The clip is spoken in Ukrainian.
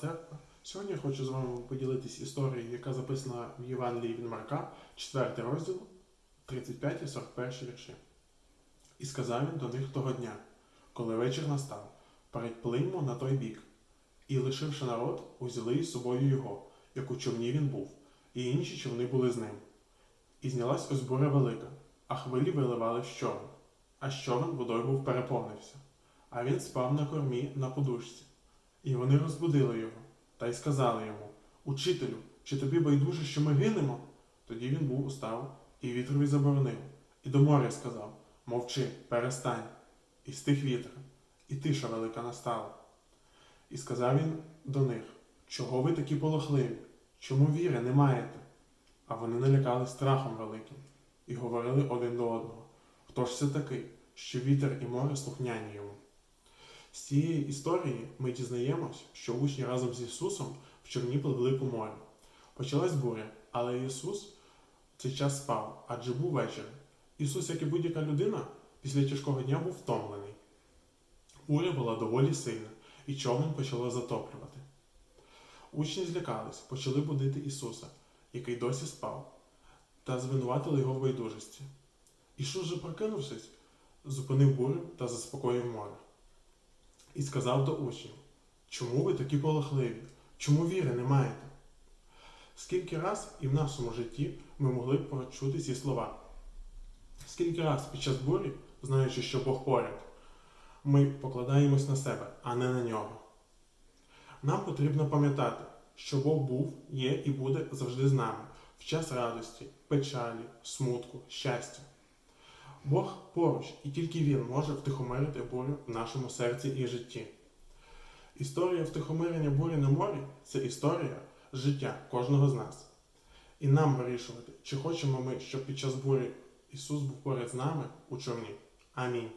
церква. Сьогодні я хочу з вами поділитись історією, яка записана в Євангелії від Марка, 4 розділ, 35 і 41 вірші. І сказав він до них того дня, коли вечір настав, переплиньмо на той бік. І, лишивши народ, узяли із собою його, як у човні він був, і інші човни були з ним. І знялась ось буря велика, а хвилі виливали в човен, а човен водою був переповнився. А він спав на кормі на подушці. І вони розбудили його та й сказали йому: Учителю, чи тобі байдуже, що ми гинемо? Тоді він був устав і вітрові заборонив, і до моря сказав: Мовчи, перестань. І стих вітер, і тиша велика настала. І сказав він до них: Чого ви такі полохливі? Чому віри не маєте? А вони налякали страхом великим і говорили один до одного: Хто ж це такий, що вітер і море слухняні йому? З цієї історії ми дізнаємось, що учні разом з Ісусом в човні пливли по морю. Почалась буря, але Ісус в цей час спав, адже був вечір. Ісус, як і будь-яка людина, після тяжкого дня був втомлений. Буря була доволі сильна, і човен почало затоплювати. Учні злякались, почали будити Ісуса, який досі спав, та звинуватили його в байдужості. Ісус же, прокинувшись, зупинив бурю та заспокоїв море. І сказав до учнів: Чому ви такі полохливі? Чому віри не маєте? Скільки раз і в нашому житті ми могли б почути ці слова? Скільки раз під час бурі, знаючи, що Бог поряд, ми покладаємось на себе, а не на нього. Нам потрібно пам'ятати, що Бог був, є і буде завжди з нами в час радості, печалі, смутку, щастя. Бог поруч, і тільки Він може втихомирити бурю в нашому серці і житті. Історія втихомирення бурі на морі це історія життя кожного з нас. І нам вирішувати, чи хочемо ми, щоб під час бурі Ісус був поряд з нами у човні. Амінь.